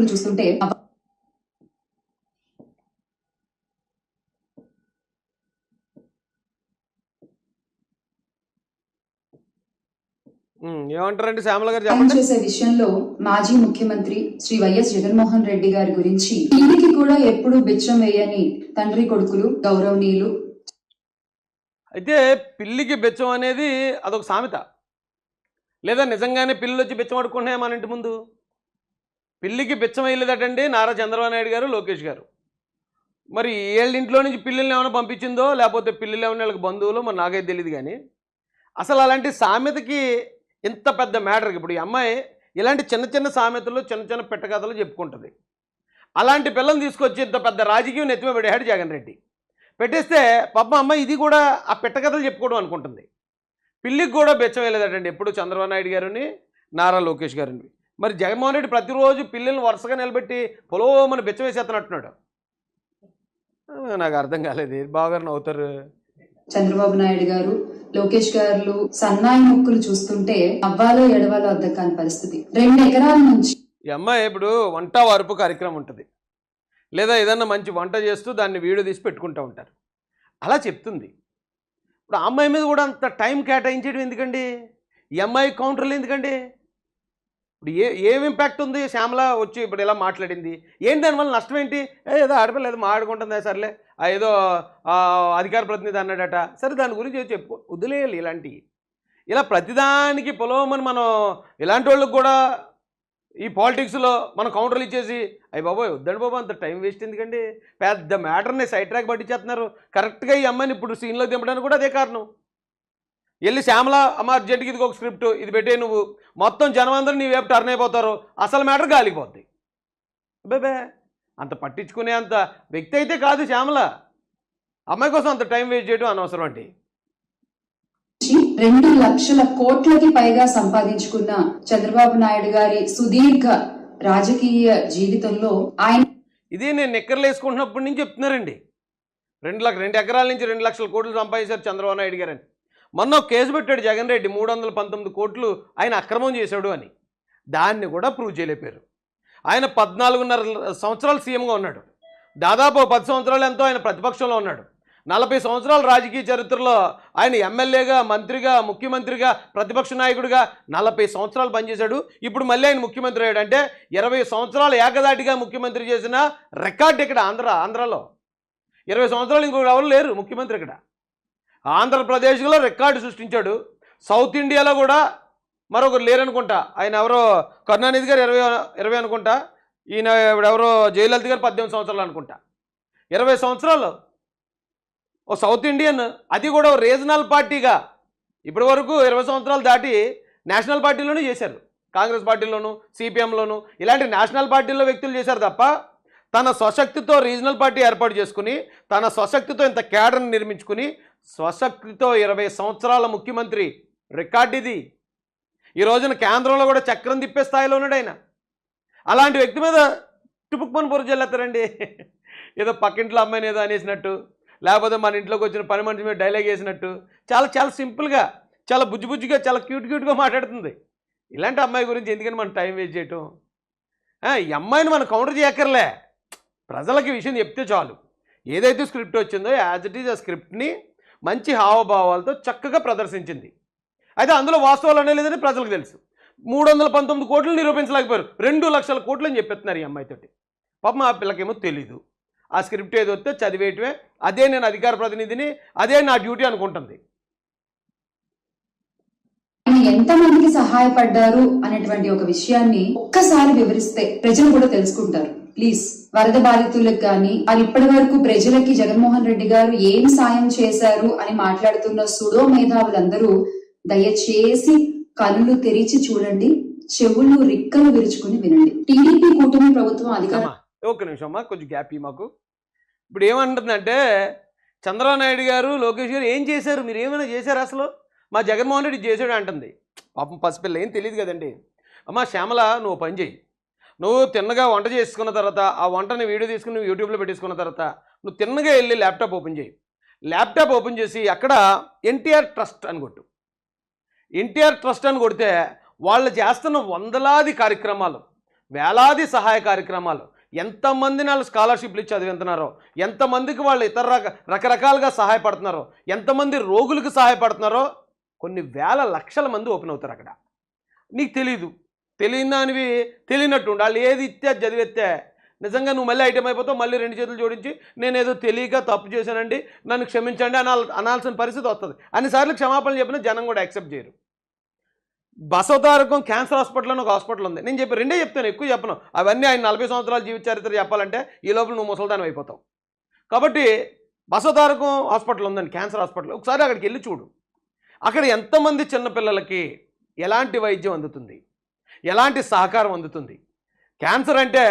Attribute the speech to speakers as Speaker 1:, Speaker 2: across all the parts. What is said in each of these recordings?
Speaker 1: ముక్కులు చూస్తుంటే
Speaker 2: ఉమ్, ఏమంటారండి శ్యామల గారు
Speaker 1: సాయం
Speaker 2: చెప్పండి?
Speaker 1: చేసే విషయంలో మాజీ ముఖ్యమంత్రి శ్రీ వైఎస్ జగన్మోహన్ రెడ్డి గారి గురించి ఇంటికి కూడా ఎప్పుడు బిచ్చం వేయని తండ్రి కొడుకులు గౌరవనీయులు.
Speaker 2: అయితే పిల్లికి బెచ్చం అనేది అదొక సామెత. లేదా నిజంగానే పిల్లలు వచ్చి బెచ్చం అడుకుంటున్నాయా మన ఇంటి ముందు? పిల్లికి బెచ్చం నారా చంద్రబాబు నాయుడు గారు లోకేష్ గారు. మరి వీళ్ళ ఇంట్లో నుంచి పిల్లల్ని ఏమైనా పంపించిందో లేకపోతే పిల్లలు ఏమైనా వాళ్ళకి బంధువులు మరి నాకైతే తెలియదు కానీ అసలు అలాంటి సామెతకి ఇంత పెద్ద మ్యాటర్కి ఇప్పుడు ఈ అమ్మాయి ఇలాంటి చిన్న చిన్న సామెతలు చిన్న చిన్న పెట్టకథలు చెప్పుకుంటుంది. అలాంటి పిల్లల్ని తీసుకొచ్చి ఇంత పెద్ద రాజకీయం నెత్తిమే పెట్టాడు జగన్ రెడ్డి. పెట్టేస్తే పాప అమ్మ ఇది కూడా ఆ పెట్టకథలు చెప్పుకోవడం అనుకుంటుంది. పిల్లికి కూడా బెచ్చం వేయలేదటండి ఎప్పుడు చంద్రబాబు నాయుడు గారిని నారా లోకేష్ గారిని. మరి జగన్మోహన్ రెడ్డి ప్రతిరోజు పిల్లల్ని వరుసగా నిలబెట్టి పొలోమని బెచ్చం వేసేస్తున్నట్టున్నాడు. ఆ, నాకు అర్థం కాలేదు. బాగా నవ్వుతారు?
Speaker 1: చంద్రబాబు నాయుడు గారు లోకేష్ గారు సన్నాయి ముక్కులు చూస్తుంటే అవ్వాలో ఎడవాలో అర్థం కాని పరిస్థితి. రెండు ఎకరాల నుంచి
Speaker 2: ఈ అమ్మాయి ఇప్పుడు వంట వార్పు కార్యక్రమం ఉంటుంది. లేదా ఏదన్నా మంచి వంట చేస్తూ దాన్ని వీడియో తీసి పెట్టుకుంటూ ఉంటారు. అలా చెప్తుంది. ఇప్పుడు ఆ అమ్మాయి మీద కూడా అంత టైం కేటాయించడం ఎందుకండి? ఈ అమ్మాయి కౌంటర్లు ఎందుకండి? ఇప్పుడు ఏ ఏం ఇంపాక్ట్ ఉంది? శ్యామల వచ్చి ఇప్పుడు ఇలా మాట్లాడింది. ఏంటి దానివల్ల నష్టం ఏంటి? ఏదో ఆడపిల్ల ఏదో ఆడుకుంటుందా సర్లే. ఏదో అధికార ప్రతినిధి అన్నాడట. సరే దాని గురించి చెప్పు. వదిలేయాలి ఇలాంటివి ఇలా ప్రతిదానికి పొలవమని మనం ఇలాంటి వాళ్ళకి కూడా ఈ పాలిటిక్స్లో మనం కౌంటర్లు ఇచ్చేసి అయ్యి బాబోయ్ వద్దండి బాబు అంత టైం వేస్ట్ ఎందుకండి? పెద్ద మ్యాటర్ని సైడ్ ట్రాక్ పట్టించేస్తున్నారు. కరెక్ట్గా ఈ అమ్మాయిని ఇప్పుడు సీన్లో దింపడానికి కూడా అదే కారణం. వెళ్ళి శ్యామల అమ్మ అర్జెంట్కి ఇది ఒక స్క్రిప్ట్ ఇది పెట్టే నువ్వు. మొత్తం జనం అందరూ నీ వైపు టర్న్ అయిపోతారు. అసలు మ్యాటర్ గాలిపోద్ది. బేబే అంత పట్టించుకునే అంత వ్యక్తి అయితే కాదు శ్యామల. అమ్మాయి కోసం అంత టైం వేస్ట్ చేయడం అనవసరం అండి.
Speaker 1: రెండు లక్షల కోట్లకి పైగా సంపాదించుకున్న చంద్రబాబు నాయుడు గారి సుదీర్ఘ రాజకీయ జీవితంలో ఆయన
Speaker 2: ఇది నేను నిక్కర్లు వేసుకుంటున్నప్పటి నుంచి చెప్తున్నారండి. రెండు లక్ష రెండు ఎకరాల నుంచి రెండు లక్షల కోట్లు సంపాదించారు చంద్రబాబు నాయుడు గారని. మొన్న కేసు పెట్టాడు జగన్ రెడ్డి మూడు వందల పంతొమ్మిది కోట్లు ఆయన అక్రమం చేశాడు అని. దాన్ని కూడా ప్రూవ్ చేయలేపారు ఆయన పద్నాలుగున్నర సంవత్సరాలు సీఎంగా ఉన్నాడు. దాదాపు పది సంవత్సరాలు ఎంతో ఆయన ప్రతిపక్షంలో ఉన్నాడు. నలభై సంవత్సరాల రాజకీయ చరిత్రలో ఆయన ఎమ్మెల్యేగా మంత్రిగా ముఖ్యమంత్రిగా ప్రతిపక్ష నాయకుడిగా నలభై సంవత్సరాలు పనిచేశాడు. ఇప్పుడు మళ్ళీ ఆయన ముఖ్యమంత్రి అయ్యాడు అంటే ఇరవై సంవత్సరాలు ఏకదాటిగా ముఖ్యమంత్రి చేసిన రికార్డ్ ఇక్కడ ఆంధ్ర ఆంధ్రలో. ఇరవై సంవత్సరాలు ఇంకొకరు ఎవరు లేరు ముఖ్యమంత్రి ఇక్కడ. ఆంధ్రప్రదేశ్లో రికార్డు సృష్టించాడు. సౌత్ ఇండియాలో కూడా మరొకరు లేరనుకుంటా. ఆయన ఎవరో కరుణానిధి గారు ఇరవై ఇరవై అనుకుంటా. ఈయన ఎవరో జయలలిత గారు పద్దెనిమిది సంవత్సరాలు అనుకుంటా. ఇరవై సంవత్సరాలు. ఓ సౌత్ ఇండియన్ అది కూడా రీజనల్ పార్టీగా ఇప్పటి వరకు ఇరవై సంవత్సరాలు దాటి నేషనల్ పార్టీలోనే చేశారు. కాంగ్రెస్ పార్టీలోను సిపిఎంలోను ఇలాంటి నేషనల్ పార్టీలో వ్యక్తులు చేశారు తప్ప తన స్వశక్తితో రీజనల్ పార్టీ ఏర్పాటు చేసుకుని తన స్వశక్తితో ఇంత కేడర్ని నిర్మించుకుని స్వశక్తితో ఇరవై సంవత్సరాల ముఖ్యమంత్రి రికార్డ్ ఇది. ఈ రోజున కేంద్రంలో కూడా చక్రం తిప్పే స్థాయిలో ఉన్నాడు ఆయన. అలాంటి వ్యక్తి మీద టుపుక్మని చెల్లెత్తారండి ఏదో పక్కింట్లో అమ్మాయిని ఏదో అనేసినట్టు లేకపోతే మన ఇంట్లోకి వచ్చిన పని మనిషి మీద డైలాగ్ వేసినట్టు. చాలా చాలా సింపుల్గా చాలా బుజ్జి బుజ్జిగా చాలా క్యూట్ క్యూట్గా మాట్లాడుతుంది. ఇలాంటి అమ్మాయి గురించి ఎందుకని మనం టైం వేస్ట్ చేయటం? ఈ అమ్మాయిని మనం కౌంటర్ చేయక్కర్లే. ప్రజలకి విషయం చెప్తే చాలు. ఏదైతే స్క్రిప్ట్ వచ్చిందో యాజ్ ఇట్ ఈజ్ ఆ స్క్రిప్ట్ని మంచి హావభావాలతో చక్కగా ప్రదర్శించింది. అయితే అందులో వాస్తవాలు అనే లేదని ప్రజలకు తెలుసు. మూడు వందల పంతొమ్మిది కోట్లు నిరూపించలేకపోయారు. రెండు లక్షల కోట్లు అని చెప్పేస్తున్నారు ఈ అమ్మాయితోటి పాపం ఆ పిల్లకేమో తెలీదు. ఆ స్క్రిప్ట్ ఏదో వస్తే చదివేయటమే అదే నేను అధికార ప్రతినిధిని అదే నా డ్యూటీ అనుకుంటుంది.
Speaker 1: ఎంతమందికి సహాయపడ్డారు అనేటువంటి ఒక విషయాన్ని ఒక్కసారి వివరిస్తే ప్రజలు కూడా తెలుసుకుంటారు. ప్లీజ్. వరద బాధితులకు కానీ వారు ఇప్పటి వరకు ప్రజలకి జగన్మోహన్ రెడ్డి గారు ఏం సాయం చేశారు అని మాట్లాడుతున్న సుడో మేధావులందరూ దయచేసి కళ్ళు తెరిచి చూడండి చెవులు రిక్కలు విరుచుకుని వినండి. టీడీపీ కూటమి ప్రభుత్వం అధికారం
Speaker 2: ఒక ఒక్క నిమిషం అమ్మా కొంచెం గ్యాప్ మాకు ఇప్పుడు ఏమంటుందంటే చంద్రబాబు నాయుడు గారు లోకేష్ గారు ఏం చేశారు? మీరు ఏమైనా చేశారు అసలు? మా జగన్మోహన్ రెడ్డి చేశాడు అంటుంది. పాపం పసిపిల్ల ఏం తెలియదు కదండి. అమ్మా శ్యామల నువ్వు పని చేయి నువ్వు తిన్నగా వంట చేసుకున్న తర్వాత ఆ వంటని వీడియో తీసుకుని నువ్వు యూట్యూబ్లో పెట్టేసుకున్న తర్వాత నువ్వు తిన్నగా వెళ్ళి ల్యాప్టాప్ ఓపెన్ చేయి. ల్యాప్టాప్ ఓపెన్ చేసి అక్కడ ఎన్టీఆర్ ట్రస్ట్ అని కొట్టు. ఎన్టీఆర్ ట్రస్ట్ అని కొడితే వాళ్ళు చేస్తున్న వందలాది కార్యక్రమాలు వేలాది సహాయ కార్యక్రమాలు ఎంతమంది వాళ్ళు స్కాలర్షిప్లు ఇచ్చి చదివిస్తున్నారో ఎంతమందికి వాళ్ళు ఇతర రక రకరకాలుగా సహాయపడుతున్నారో ఎంతమంది రోగులకు సహాయపడుతున్నారో కొన్ని వేల లక్షల మంది ఓపెన్ అవుతారు అక్కడ. నీకు తెలీదు. తెలియని దానివి తెలియనట్టు వాళ్ళు ఏది ఇస్తే అది చదివేస్తే. నిజంగా నువ్వు మళ్ళీ ఐటమ్ అయిపోతావు మళ్ళీ రెండు చేతులు జోడించి నేను ఏదో తెలియక తప్పు చేశానండి నన్ను క్షమించండి అనాల అనాల్సిన పరిస్థితి వస్తుంది. అన్నిసార్లు క్షమాపణలు చెప్పినా జనం కూడా యాక్సెప్ట్ చేయరు. బసవతారకం క్యాన్సర్ హాస్పిటల్ అని ఒక హాస్పిటల్ ఉంది. నేను చెప్పి రెండే చెప్తాను ఎక్కువ చెప్పను. అవన్నీ ఆయన నలభై సంవత్సరాల జీవిత చరిత్ర చెప్పాలంటే ఈ లోపల నువ్వు ముసల్దానం అయిపోతావు. కాబట్టి బసవతారకం హాస్పిటల్ ఉందండి క్యాన్సర్ హాస్పిటల్. ఒకసారి అక్కడికి వెళ్ళి చూడు. అక్కడ ఎంతమంది చిన్నపిల్లలకి ఎలాంటి వైద్యం అందుతుంది? ఎలాంటి సహకారం అందుతుంది? క్యాన్సర్ అంటే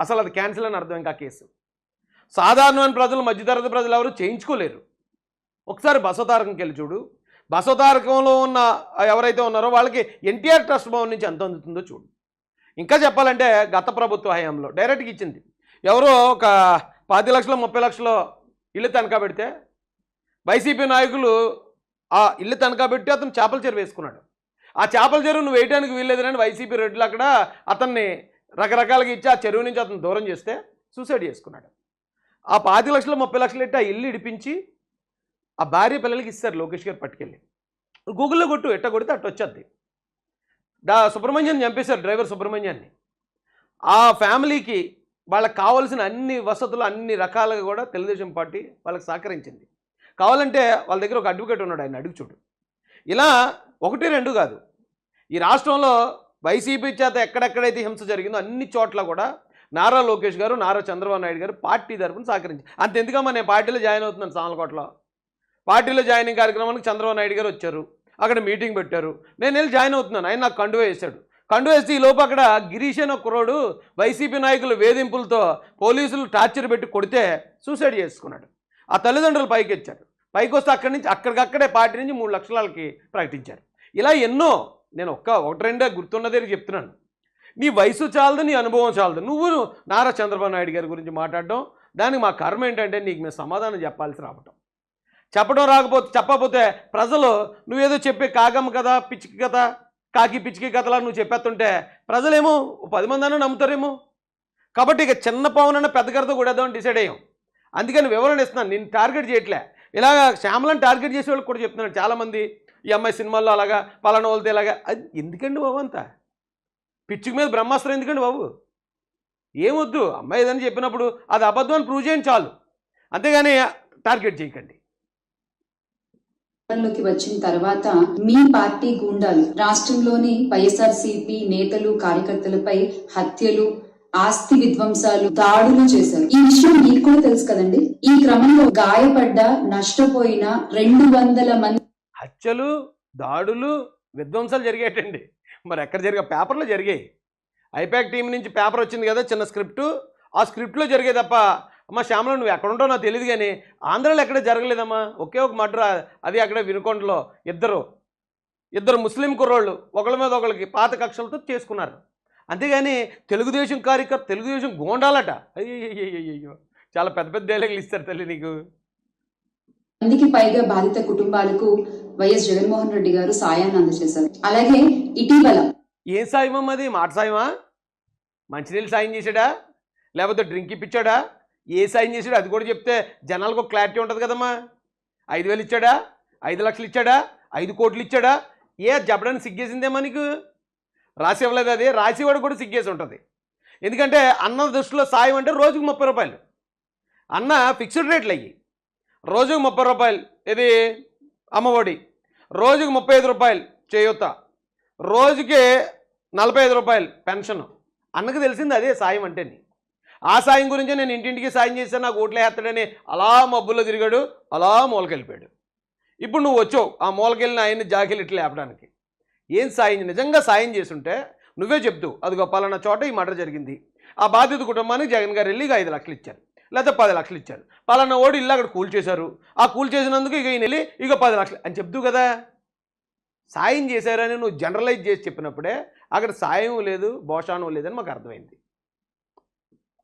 Speaker 2: అసలు అది క్యాన్సర్ అని అర్థం ఇంకా కేసు. సాధారణమైన ప్రజలు మధ్యతరగతి ప్రజలు ఎవరు చేయించుకోలేరు. ఒకసారి బసవతారకంకి వెళ్ళి చూడు. బసవతారకంలో ఉన్న ఎవరైతే ఉన్నారో వాళ్ళకి ఎన్టీఆర్ ట్రస్ట్ భవన్ నుంచి ఎంత అందుతుందో చూడు. ఇంకా చెప్పాలంటే గత ప్రభుత్వ హయాంలో డైరెక్ట్గా ఇచ్చింది. ఎవరో ఒక పది లక్షలు ముప్పై లక్షలు ఇల్లు తనఖా పెడితే వైసీపీ నాయకులు ఆ ఇల్లు తనఖా పెట్టి అతను చేపల చెరువు వేసుకున్నాడు. ఆ చేపల చెరువు నువ్వు వేయడానికి వీల్లేదని వైసీపీ రెడ్లు అక్కడ అతన్ని రకరకాలుగా ఇచ్చి ఆ చెరువు నుంచి అతను దూరం చేస్తే సూసైడ్ చేసుకున్నాడు. ఆ పాతి లక్షలు ముప్పై లక్షలు ఎట్టి ఆ ఇల్లు ఇడిపించి ఆ భార్య పిల్లలకి ఇస్తారు లోకేష్ గారు పట్టుకెళ్ళి. గూగుల్లో కొట్టు ఎట్ట కొడితే అట్ట వచ్చేది డా సుబ్రహ్మణ్యాన్ని చంపేశారు డ్రైవర్ సుబ్రహ్మణ్యాన్ని. ఆ ఫ్యామిలీకి వాళ్ళకి కావాల్సిన అన్ని వసతులు అన్ని రకాలుగా కూడా తెలుగుదేశం పార్టీ వాళ్ళకి సహకరించింది. కావాలంటే వాళ్ళ దగ్గర ఒక అడ్వకేట్ ఉన్నాడు ఆయన అడుగు చూడు. ఇలా ఒకటి రెండు కాదు. ఈ రాష్ట్రంలో వైసీపీ చేత ఎక్కడెక్కడైతే హింస జరిగిందో అన్ని చోట్ల కూడా నారా లోకేష్ గారు నారా చంద్రబాబు నాయుడు గారు పార్టీ తరఫున సహకరించి అంతెందుకమ్మా నేను పార్టీలో జాయిన్ అవుతున్నాను సామలకోటలో. పార్టీలో జాయినింగ్ కార్యక్రమానికి చంద్రబాబు నాయుడు గారు వచ్చారు అక్కడ మీటింగ్ పెట్టారు. నేను వెళ్ళి జాయిన్ అవుతున్నాను ఆయన నాకు కండువే వేశాడు. కండువా ఈ లోపు అక్కడ గిరీష్ అనే కుర్రోడు వైసీపీ నాయకుల వేధింపులతో పోలీసులు టార్చర్ పెట్టి కొడితే సూసైడ్ చేసుకున్నాడు. ఆ తల్లిదండ్రులు పైకి ఇచ్చారు పైకి వస్తే అక్కడి నుంచి అక్కడికక్కడే పార్టీ నుంచి మూడు లక్షలకి ప్రకటించారు. ఇలా ఎన్నో నేను ఒక్క ఒకటి రెండే గుర్తున్నదే చెప్తున్నాను. నీ వయసు చాలదు నీ అనుభవం చాలదు. నువ్వు నారా చంద్రబాబు నాయుడు గారి గురించి మాట్లాడడం దానికి మా కర్మ ఏంటంటే నీకు మేము సమాధానం చెప్పాల్సి రావటం. చెప్పడం రాకపోతే చెప్పకపోతే ప్రజలు నువ్వేదో చెప్పే కాగమ్మ కదా పిచ్చికి కథ కాకి పిచ్చికి కథలా నువ్వు చెప్పేస్తుంటే ప్రజలేమో ఓ పది మంది అన్న నమ్ముతారేమో? కాబట్టి ఇక చిన్న పవన్ పెద్ద కథతో కూడా డిసైడ్ అయ్యాం. అందుకని వివరణ ఇస్తున్నాను నేను టార్గెట్ చేయట్లే. ఇలాగ శ్యామలను టార్గెట్ చేసే వాళ్ళకి కూడా చెప్తున్నాను చాలామంది. ఈ అమ్మాయి సినిమాల్లో అలాగా పలానా వాళ్ళతో ఇలాగా. అది ఎందుకండి బాబు అంతా? పిచ్చుకు మీద బ్రహ్మాస్త్రం ఎందుకండి బాబు? ఏమొద్దు? అమ్మాయి ఏదని చెప్పినప్పుడు అది అబద్ధం అని ప్రూవ్ చేయండి చాలు. అంతేగాని టార్గెట్ చేయకండి.
Speaker 1: అధికారంలోకి వచ్చిన తర్వాత మీ పార్టీ గూండాలు రాష్ట్రంలోని వైఎస్ఆర్సీపీ నేతలు కార్యకర్తలపై హత్యలు ఆస్తి విధ్వంసాలు దాడులు చేశారు. ఈ విషయం మీకు కూడా తెలుసు కదండి? ఈ క్రమంలో గాయపడ్డ నష్టపోయిన రెండు వందల మంది
Speaker 2: హత్యలు దాడులు విధ్వంసాలు జరిగేటండి. మరి ఎక్కడ జరిగా పేపర్లో జరిగాయి. ఐపాక్ టీం నుంచి పేపర్ వచ్చింది కదా చిన్న స్క్రిప్ట్. ఆ స్క్రిప్ట్లో జరిగే తప్ప అమ్మ శ్యామల నువ్వు ఎక్కడ నాకు తెలియదు కానీ ఆంధ్రాలో ఎక్కడ జరగలేదమ్మా? ఒకే ఒక మర్డర్ అది అక్కడ వినుకొండలో ఇద్దరు. ఇద్దరు ముస్లిం కుర్రోళ్ళు ఒకళ్ళ మీద ఒకళ్ళకి పాత కక్షలతో చేసుకున్నారు. అంతేగాని తెలుగుదేశం కార్యకర్త తెలుగుదేశం గోండాలట. అయ్యో చాలా పెద్ద పెద్ద డైలాగులు ఇస్తారు తల్లి నీకు.
Speaker 1: మందికి పైగా బాధిత కుటుంబాలకు వైఎస్ జగన్మోహన్ రెడ్డి గారు సాయాన్ని అందజేశారు. అలాగే ఇటీవల
Speaker 2: ఏం సాయమమ్మా అది మాట సాయమా? మంచినీళ్ళు సాయం చేశాడా? లేకపోతే డ్రింక్ ఇప్పించాడా? ఏ సాయం చేశాడు? అది కూడా చెప్తే జనాలకు ఒక క్లారిటీ ఉంటుంది కదమ్మా. ఐదు వేలు ఇచ్చాడా? ఐదు లక్షలు ఇచ్చాడా? ఐదు కోట్లు ఇచ్చాడా? ఏ జబడని చెప్పడానికి సిగ్గేసిందేమా నీకు? రాసి ఇవ్వలేదు అది. రాసేవాడు కూడా సిగ్గేసి ఉంటుంది. ఎందుకంటే అన్న దృష్టిలో సాయం అంటే రోజుకు ముప్పై రూపాయలు. అన్న ఫిక్స్డ్ రేట్లు అయ్యి. రోజుకు ముప్పై రూపాయలు. ఇది అమ్మఒడి. రోజుకు ముప్పై ఐదు రూపాయలు చేయూత. రోజుకి నలభై ఐదు రూపాయలు పెన్షన్. అన్నకు తెలిసింది అదే సాయం అంటే ఆ సాయం గురించి నేను ఇంటింటికి సాయం చేశాను. నాకు ఓట్లు వేస్తాడని అలా మబ్బుల్లో తిరిగాడు. అలా మూలకెళ్ళిపోయాడు. ఇప్పుడు నువ్వు వచ్చావు. ఆ మూలకెళ్ళిన ఆయన్ని జాకిలు ఇట్లా లేపడానికి. ఏం సాయం? నిజంగా సాయం చేసుంటే నువ్వే చెప్తూ అదిగో పలానా చోట ఈ మర్డర్ జరిగింది. ఆ బాధిత కుటుంబానికి జగన్ గారు వెళ్ళి ఐదు లక్షలు ఇచ్చారు. లేకపోతే పది లక్షలు ఇచ్చారు. పలానా ఓడి ఇల్లు అక్కడ కూల్ చేశారు. ఆ కూల్ చేసినందుకు ఇక ఈయన వెళ్ళి ఇక పది లక్షలు అని చెప్తూ కదా. సాయం చేశారని నువ్వు జనరలైజ్ చేసి చెప్పినప్పుడే అక్కడ సాయం లేదు భోషానం లేదని మాకు అర్థమైంది.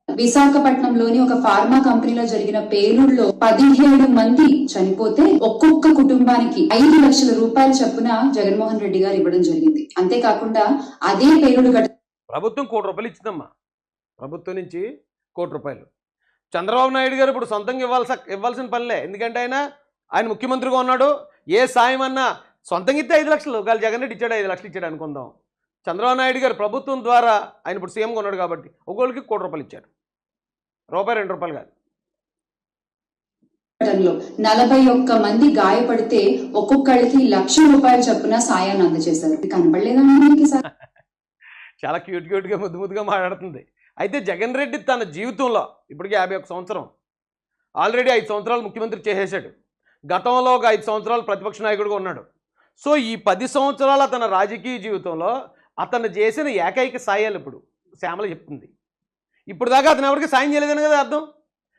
Speaker 1: విశాఖపట్నంలోని ఒక ఫార్మా కంపెనీలో జరిగిన పేలుడులో పదిహేడు మంది చనిపోతే ఒక్కొక్క కుటుంబానికి ఐదు లక్షల రూపాయల చొప్పున జగన్మోహన్ రెడ్డి గారు ఇవ్వడం జరిగింది. అంతేకాకుండా అదే పేలుడు ఘటన
Speaker 2: ప్రభుత్వం కోటి రూపాయలు ఇచ్చిందమ్మా. ప్రభుత్వం నుంచి కోటి రూపాయలు. చంద్రబాబు నాయుడు గారు ఇప్పుడు సొంతంగా ఇవ్వాల్సి ఇవ్వాల్సిన పనిలే. ఎందుకంటే ఆయన ఆయన ముఖ్యమంత్రిగా ఉన్నాడు. ఏ సాయం అన్నా సొంతంగా ఇస్తే ఐదు లక్షలు. ఒకవేళ జగన్ రెడ్డి ఇచ్చాడు ఐదు లక్షలు ఇచ్చాడు అనుకుందాం. చంద్రబాబు నాయుడు గారు ప్రభుత్వం ద్వారా ఆయన ఇప్పుడు సీఎంగా ఉన్నాడు కాబట్టి ఒక్కొక్కరికి కోటి రూపాయలు ఇచ్చారు. రూపాయి రెండు రూపాయలు కాదు.
Speaker 1: నలభై ఒక్క మంది గాయపడితే ఒక్కొక్కళ్ళకి లక్ష రూపాయల చొప్పున సాయాన్ని అందజేశారు. కనపడలేదండి
Speaker 2: చాలా క్యూట్ క్యూట్గా ముద్దు ముద్దుగా మాట్లాడుతుంది. అయితే జగన్ రెడ్డి తన జీవితంలో ఇప్పటికీ యాభై ఒక సంవత్సరం. ఆల్రెడీ ఐదు సంవత్సరాలు ముఖ్యమంత్రి చేసేసాడు గతంలో ఒక ఐదు సంవత్సరాలు ప్రతిపక్ష నాయకుడిగా ఉన్నాడు. సో ఈ పది సంవత్సరాల తన రాజకీయ జీవితంలో అతను చేసిన ఏకైక సాయాలు ఇప్పుడు శ్యామల చెప్తుంది. ఇప్పుడు దాకా అతను ఎవరికి సాయం చేయలేదని కదా అర్థం?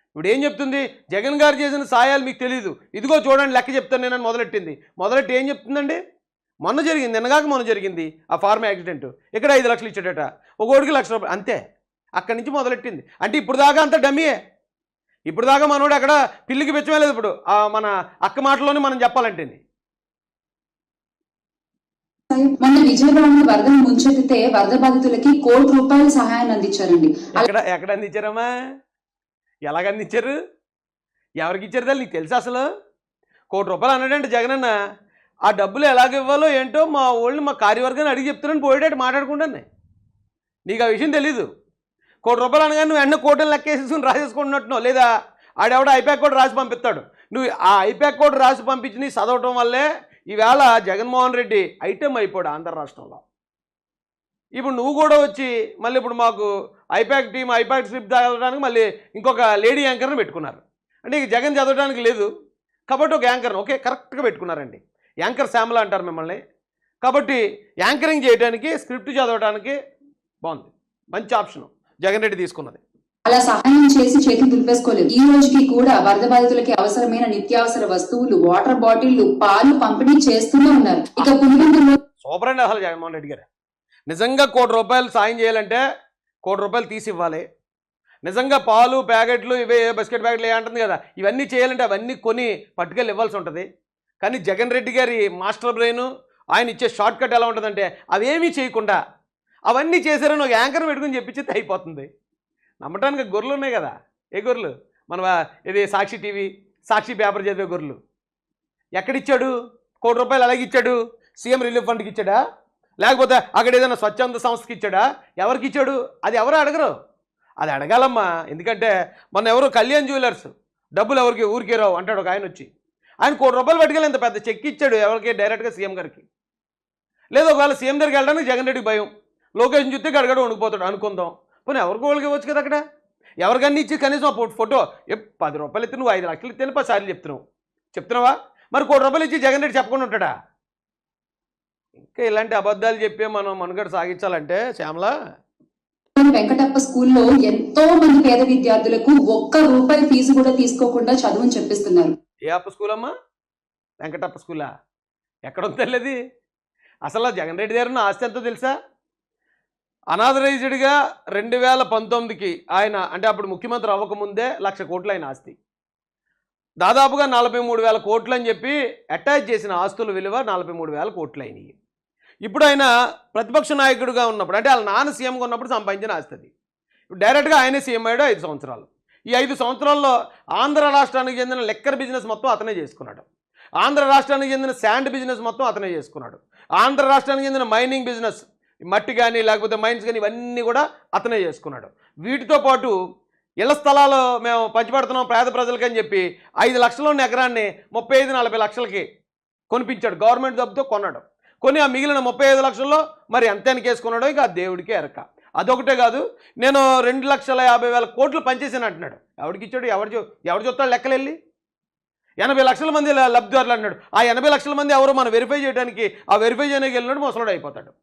Speaker 2: ఇప్పుడు ఏం చెప్తుంది? జగన్ గారు చేసిన సాయాలు మీకు తెలియదు ఇదిగో చూడండి లెక్క చెప్తాను నేను మొదలెట్టింది. మొదలెట్టి ఏం చెప్తుందండి? మొన్న జరిగింది నిన్నగాక మొన్న జరిగింది ఆ ఫార్మ యాక్సిడెంట్. ఇక్కడ ఐదు లక్షలు ఇచ్చాడట. ఒక కోడికి లక్ష రూపాయలు అంతే. అక్కడి నుంచి మొదలెట్టింది. అంటే ఇప్పుడు దాకా అంత డమ్మీయే. ఇప్పుడు దాకా మనోడు అక్కడ పిల్లికి పెచ్చలేదు ఇప్పుడు. మన అక్క మాటలోనే మనం చెప్పాలంటే
Speaker 1: మొన్న విజయవాడలో వరదను ముంచెత్తితే వరద బాధితులకి కోటి రూపాయల సహాయాన్ని అందించారండి.
Speaker 2: ఎక్కడ ఎక్కడ అందించారమ్మా? ఎలాగ అందించారు ఎవరికి ఇచ్చారు తల్లి నీకు తెలుసా అసలు? కోటి రూపాయలు అన్నాడంటే జగనన్న. ఆ డబ్బులు ఎలాగ ఇవ్వాలో ఏంటో మా వాళ్ళని మా కార్యవర్గాన్ని అడిగి చెప్తున్నాను పోయేటట్టు మాట్లాడుకుంటాను నీకు ఆ విషయం తెలీదు. కోటి రూపాయలు అనగానే నువ్వు ఎన్నో కోట్లు లెక్కేసేసుకుని రాసేసుకుంటున్నట్టునో లేదా ఆడెవడ ఐప్యాక్ కోడ్ రాసి పంపిస్తాడు. నువ్వు ఆ ఐప్యాక్ కోడ్ రాసి పంపించి చదవటం వల్లే ఈవేళ జగన్మోహన్ రెడ్డి ఐటెం అయిపోయాడు ఆంధ్ర రాష్ట్రంలో. ఇప్పుడు నువ్వు కూడా వచ్చి మళ్ళీ ఇప్పుడు మాకు ఐప్యాక్ టీం ఐప్యాక్ స్లిప్ తాగడానికి మళ్ళీ ఇంకొక లేడీ యాంకర్ని పెట్టుకున్నారు. అంటే ఇక జగన్ చదవడానికి లేదు. కాబట్టి ఒక యాంకర్ని ఓకే కరెక్ట్గా పెట్టుకున్నారండి. యాంకర్ శ్యామల అంటారు మిమ్మల్ని. కాబట్టి యాంకరింగ్ చేయడానికి స్క్రిప్ట్ చదవడానికి బాగుంది. మంచి ఆప్షన్. జగన్ రెడ్డి తీసుకున్నది.
Speaker 1: అలా సహాయం చేసి చేతిని దులిపేసుకోలేదు. ఈ రోజుకి కూడా వరద బాధితులకి అవసరమైన నిత్యావసర వస్తువులు వాటర్ బాటిళ్ళు పాలు పంపిణీ చేస్తూనే ఉన్నారు. ఇక పులివెందులో
Speaker 2: సూపర్ అండి అసలు జగన్మోహన్ రెడ్డి గారు. నిజంగా కోటి రూపాయలు సాయం చేయాలంటే కోటి రూపాయలు తీసి ఇవ్వాలి. నిజంగా పాలు ప్యాకెట్లు ఇవే బిస్కెట్ ప్యాకెట్లు ఏ అంటుంది కదా. ఇవన్నీ చేయాలంటే అవన్నీ కొని పట్టుకెళ్ళి ఇవ్వాల్సి ఉంటుంది. కానీ జగన్ రెడ్డి గారి మాస్టర్ బ్రెయిన్ ఆయన ఇచ్చే షార్ట్ కట్ ఎలా ఉంటుందంటే అవేమీ చేయకుండా అవన్నీ చేశారని ఒక యాంకర్ పెట్టుకుని చెప్పించితే అయిపోతుంది. నమ్మటానికి గొర్రెలు ఉన్నాయి కదా. ఏ గొర్రెలు? మన ఇది సాక్షి టీవీ సాక్షి పేపర్ చదివే గొర్రెలు. ఎక్కడిచ్చాడు? కోటి రూపాయలు అలాగే ఇచ్చాడు? సీఎం రిలీఫ్ ఫండ్కి ఇచ్చాడా? లేకపోతే అక్కడ ఏదైనా స్వచ్ఛంద సంస్థకి ఇచ్చాడా? ఎవరికి ఇచ్చాడు? అది ఎవరు అడగరు. అది అడగాలమ్మా. ఎందుకంటే మొన్న ఎవరు కళ్యాణ్ జ్యువెలర్స్ డబ్బులు ఎవరికి ఊరికే రావు అంటాడు ఒక ఆయన వచ్చి. ఆయన కోటి రూపాయలు పట్టుకెళ్ళి ఇంత పెద్ద చెక్ ఇచ్చాడు ఎవరికి? డైరెక్ట్గా సీఎం గారికి. లేదు ఒకవేళ సీఎం దగ్గరికి వెళ్ళడానికి జగన్ రెడ్డికి భయం. లోకేష్ చూస్తే గడగడ వణికిపోతాడు అనుకుందాం. పోనీ ఎవరికి వాళ్ళకి ఇవ్వచ్చు కదా అక్కడ? ఎవరికన్నా ఇచ్చి కనీసం ఫోటో పది రూపాయలు ఎత్తి నువ్వు ఐదు లక్షలు ఎత్తి పది సార్లు చెప్తున్నావు. చెప్తున్నావా? మరి కోటి రూపాయలు ఇచ్చి జగన్ రెడ్డి చెప్పకుండా ఉంటాడా? ఇంకా ఇలాంటి అబద్ధాలు చెప్పే మనం మనుగడ సాగించాలంటే శ్యామల?
Speaker 1: వెంకటప్ప స్కూల్లో ఎంతో మంది పేద విద్యార్థులకు ఒక్క రూపాయి ఫీజు కూడా తీసుకోకుండా చదువుని చెప్పిస్తున్నారు.
Speaker 2: ఏ అప్ప స్కూల్ అమ్మా వెంకటప్ప స్కూలా? ఎక్కడ ఉంది తెలియదు అసలు జగన్ రెడ్డి గారు ఆస్తి ఎంతో తెలుసా? అనాథరైజ్డ్గా రెండు వేల పంతొమ్మిదికి ఆయన అంటే అప్పుడు ముఖ్యమంత్రి అవ్వకముందే లక్ష కోట్లు ఆయన ఆస్తి. దాదాపుగా నలభై మూడు వేల కోట్లు అని చెప్పి అటాచ్ చేసిన ఆస్తుల విలువ నలభై మూడు వేల కోట్లు అయినాయి ఇప్పుడు ఆయన ప్రతిపక్ష నాయకుడిగా ఉన్నప్పుడు అంటే వాళ్ళ నాన్న సీఎంగా ఉన్నప్పుడు సంపాదించిన ఆస్తి అది. ఇప్పుడు డైరెక్ట్గా ఆయనే సీఎం అయ్యాడు ఐదు సంవత్సరాలు. ఈ ఐదు సంవత్సరాల్లో ఆంధ్ర రాష్ట్రానికి చెందిన లెక్కర్ బిజినెస్ మొత్తం అతనే చేసుకున్నాడు. ఆంధ్ర రాష్ట్రానికి చెందిన శాండ్ బిజినెస్ మొత్తం అతనే చేసుకున్నాడు. ఆంధ్ర రాష్ట్రానికి చెందిన మైనింగ్ బిజినెస్ మట్టి కానీ లేకపోతే మైన్స్ కానీ ఇవన్నీ కూడా అతనే చేసుకున్నాడు. వీటితో పాటు ఇళ్ళ స్థలాలు మేము పంచిపెడుతున్నాం పేద ప్రజలకి అని చెప్పి ఐదు లక్షలు ఉన్న ఎకరాన్ని ముప్పై ఐదు నలభై లక్షలకి కొనిపించాడు. గవర్నమెంట్ డబ్బుతో కొన్నాడు. కొని ఆ మిగిలిన ముప్పై ఐదు లక్షల్లో మరి ఎంత ఎనకేసుకున్నాడో ఇక ఆ దేవుడికే ఎరక. అదొకటే కాదు నేను రెండు లక్షల యాభై వేల కోట్లు పనిచేసాను అంటున్నాడు. ఎవడికి ఇచ్చాడు? ఎవరు చూ ఎవరు చూస్తాడు లెక్కలు వెళ్ళి ఎనభై లక్షల మంది ల- లబ్ధిదారులు అన్నాడు ఆ ఎనభై లక్షల మంది ఎవరు మనం వెరిఫై చేయడానికి ఆ వెరిఫై చేయడానికి వెళ్ళినాడు ముసలాడు అయిపోతాడు.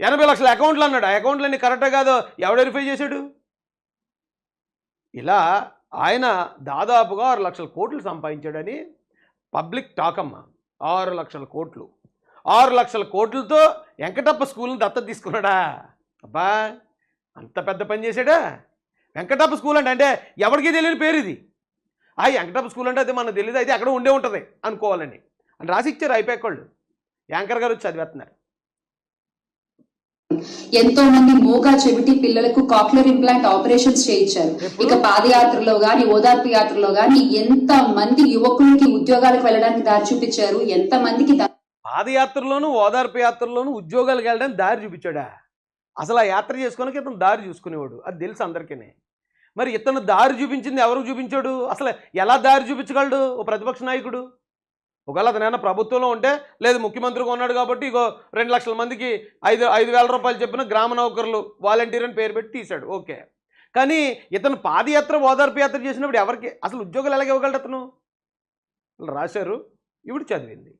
Speaker 2: ఎనభై లక్షల అకౌంట్లు అన్నాడు. ఆ అకౌంట్లన్నీ అన్ని కాదో ఎవడు వెరిఫై చేశాడు? ఇలా ఆయన దాదాపుగా ఆరు లక్షల కోట్లు సంపాదించాడని పబ్లిక్ టాక్ అమ్మ. ఆరు లక్షల కోట్లు. ఆరు లక్షల కోట్లతో వెంకటప్ప స్కూల్ని దత్తత తీసుకున్నాడా? అబ్బా అంత పెద్ద పని చేశాడా? వెంకటప్ప స్కూల్ అంటే అంటే ఎవరికీ తెలియని పేరు ఇది ఆ వెంకటప్ప స్కూల్ అంటే అది మనకు తెలియదు అయితే అక్కడ ఉండే ఉంటుంది అనుకోవాలని. అని రాసి ఇచ్చారు అయిపోయాక వాళ్ళు. యాంకర్ గారు వచ్చి చదివేస్తున్నారు.
Speaker 1: ఎంతో మంది మోగా చెవిటి పిల్లలకు కాక్లర్ ఇంప్లాంట్ ఆపరేషన్స్ చేయించారు? ఇక పాదయాత్రలో గాని ఓదార్పు యాత్రలో గాని ఎంత మంది యువకులకి ఉద్యోగాలకు వెళ్ళడానికి దారి చూపించారు? ఎంత మందికి
Speaker 2: పాదయాత్రలోను ఓదార్పు యాత్రలోను ఉద్యోగాలకు వెళ్ళడానికి దారి చూపించాడా? అసలు ఆ యాత్ర చేసుకోనికి ఇతను దారి చూసుకునేవాడు. అది తెలుసు అందరికీ మరి ఇతను దారి చూపించింది ఎవరు చూపించాడు? అసలు ఎలా దారి చూపించగలడు? ఓ ప్రతిపక్ష నాయకుడు? ఒకవేళ అతనైనా ప్రభుత్వంలో ఉంటే లేదు ముఖ్యమంత్రిగా ఉన్నాడు కాబట్టి ఇగో రెండు లక్షల మందికి ఐదు ఐదు వేల రూపాయలు చెప్పిన గ్రామ నౌకర్లు వాలంటీర్ అని పేరు పెట్టి తీశాడు. ఓకే. కానీ ఇతను పాదయాత్ర ఓదార్పు యాత్ర చేసినప్పుడు ఎవరికి అసలు ఉద్యోగాలు ఎలాగ ఇవ్వగలడు అతను? రాశారు. ఇవిడు చదివింది.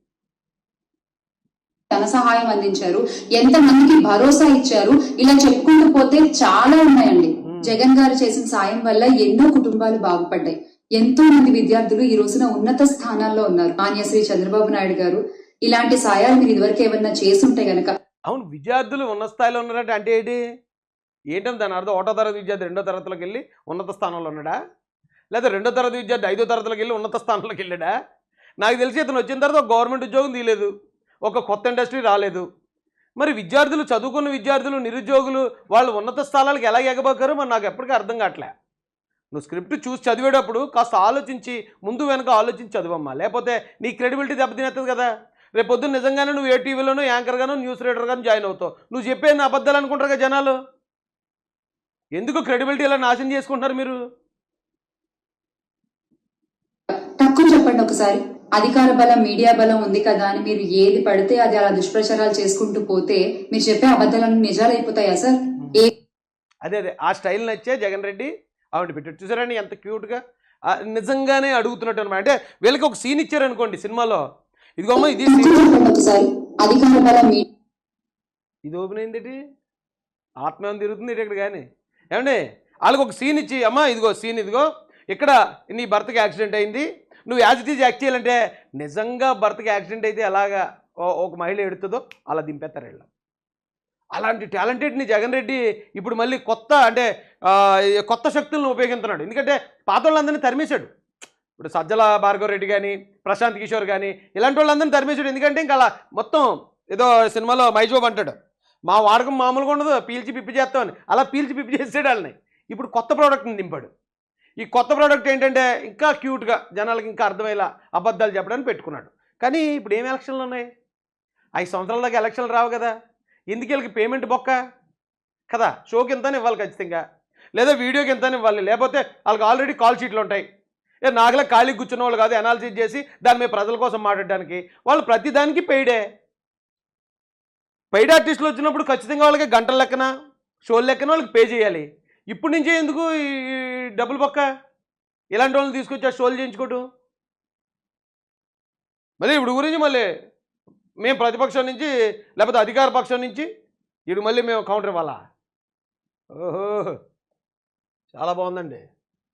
Speaker 1: ధన సహాయం అందించారు. ఎంత మందికి భరోసా ఇచ్చారు? ఇలా చెప్పుకుంటూ పోతే చాలా ఉన్నాయండి. జగన్ గారు చేసిన సాయం వల్ల ఎన్నో కుటుంబాలు బాగుపడ్డాయి. ఎంతో మంది విద్యార్థులు ఈ రోజున ఉన్నత స్థానాల్లో ఉన్నారు. మాన్యశ్రీ చంద్రబాబు నాయుడు గారు ఇలాంటి సాయాలు మీరు ఇదివరకు ఏమన్నా చేసుంటే గనక.
Speaker 2: అవును విద్యార్థులు ఉన్న స్థాయిలో ఉన్నారంటే అంటే ఏంటి? ఏంటంటే దాని అర్థం ఒకటో తరగతి విద్యార్థి రెండో తరగతిలోకి వెళ్ళి ఉన్నత స్థానంలో ఉన్నాడా? లేదా రెండో తరగతి విద్యార్థి ఐదో తరగతిలోకి వెళ్ళి ఉన్నత స్థానంలోకి వెళ్ళాడా? నాకు తెలిసి ఇతను వచ్చిన తర్వాత ఒక గవర్నమెంట్ ఉద్యోగం తీయలేదు. ఒక కొత్త ఇండస్ట్రీ రాలేదు. మరి విద్యార్థులు చదువుకున్న విద్యార్థులు నిరుద్యోగులు వాళ్ళు ఉన్నత స్థానాలకు ఎలా ఎగబోకారో మరి నాకు ఎప్పటికీ అర్థం కావట్లే. నువ్వు స్క్రిప్ట్ చూసి చదివేటప్పుడు కాస్త ఆలోచించి ముందు వెనక ఆలోచించి చదువమ్మా. లేకపోతే నీ క్రెడిబిలిటీ దెబ్బతినేస్తుంది కదా. రేపు పొద్దున్న నిజంగానే నువ్వు ఏ టీవీలోనో యాంకర్గానో న్యూస్ రీడర్గానో జాయిన్ అవుతావు. నువ్వు చెప్పేది అబద్ధాలు అనుకుంటారు కదా జనాలు. ఎందుకు క్రెడిబిలిటీ ఇలా నాశనం చేసుకుంటున్నారు మీరు?
Speaker 1: తక్కువ చెప్పండి ఒకసారి. అధికార బలం మీడియా బలం ఉంది కదా అని మీరు ఏది పడితే అది అలా దుష్ప్రచారాలు చేసుకుంటూ పోతే మీరు చెప్పే అబద్ధాలన్నీ నిజాలు అయిపోతాయా సార్?
Speaker 2: అదే అదే. ఆ స్టైల్ నచ్చే జగన్ రెడ్డి ఆవిడ పెట్టాడు చూసారండి ఎంత క్యూట్గా? నిజంగానే అడుగుతున్నట్టు అనమాట అంటే వీళ్ళకి ఒక సీన్ ఇచ్చారనుకోండి సినిమాలో. ఇదిగోమ్మ ఇది ఇది ఓపెన్ అయింది ఆత్మ తిరుగుతుంది ఇటు ఇక్కడ కానీ. ఏమండి? వాళ్ళకి ఒక సీన్ ఇచ్చి అమ్మా ఇదిగో సీన్ ఇదిగో. ఇక్కడ నీ భర్తకి యాక్సిడెంట్ అయింది. నువ్వు యాజ్ ఇట్ ఈజ్ యాక్ట్ చేయాలంటే నిజంగా భర్తకి యాక్సిడెంట్ అయితే ఎలాగా ఓ- ఒక మహిళ ఎడుతుందో అలా దింపేస్తారు వీళ్ళు. అలాంటి టాలెంటెడ్ని జగన్ రెడ్డి ఇప్పుడు మళ్ళీ కొత్త అంటే కొత్త శక్తులను ఉపయోగిస్తున్నాడు. ఎందుకంటే పాత వాళ్ళందరినీ తరిమేశాడు. ఇప్పుడు సజ్జల భార్గవ రెడ్డి కానీ ప్రశాంత్ కిషోర్ కానీ ఇలాంటి వాళ్ళందరినీ తరిమేశాడు. ఎందుకంటే ఇంకా అలా మొత్తం ఏదో సినిమాలో మైజోబ్ అంటాడు. మా వాడకం మామూలుగా ఉండదు పీల్చి పిప్పి చేస్తామని అలా పీల్చి పిప్పి చేసాడు వాళ్ళని. ఇప్పుడు కొత్త ప్రోడక్ట్ని దింపాడు ఈ కొత్త ప్రోడక్ట్ ఏంటంటే ఇంకా క్యూట్గా జనాలకి ఇంకా అర్థమయ్యేలా అబద్ధాలు చెప్పడానికి పెట్టుకున్నాడు. కానీ ఇప్పుడు ఏం ఎలక్షన్లు ఉన్నాయి? ఐదు సంవత్సరాల దాకా ఎలక్షన్లు రావు కదా. ఎందుకు వీళ్ళకి పేమెంట్ బొక్క? కదా షోకి ఎంత ఇవ్వాలి ఖచ్చితంగా. లేదా వీడియోకి ఎంత ఇవ్వాలి లేకపోతే వాళ్ళకి ఆల్రెడీ కాల్ షీట్లు ఉంటాయి. ఏ నాగలా ఖాళీ కూర్చున్న వాళ్ళు కాదు అనాలిసిస్ చేసి దాని మీద ప్రజల కోసం మాట్లాడడానికి. వాళ్ళు ప్రతిదానికి పెయిడే పెయిడ్ ఆర్టిస్టులు వచ్చినప్పుడు ఖచ్చితంగా వాళ్ళకి గంటల లెక్కన షోల లెక్కన వాళ్ళకి పే చేయాలి. ఇప్పుడు నుంచే ఎందుకు ఈ డబ్బులు పక్క ఇలాంటి వాళ్ళని తీసుకొచ్చి ఆ షోలు చేయించుకోవటం? మళ్ళీ ఇప్పుడు గురించి మళ్ళీ మేము ప్రతిపక్షం నుంచి లేకపోతే అధికార పక్షం నుంచి ఇటు మళ్ళీ మేము కౌంటర్ ఇవ్వాలా? ఓహో! చాలా బాగుందండి.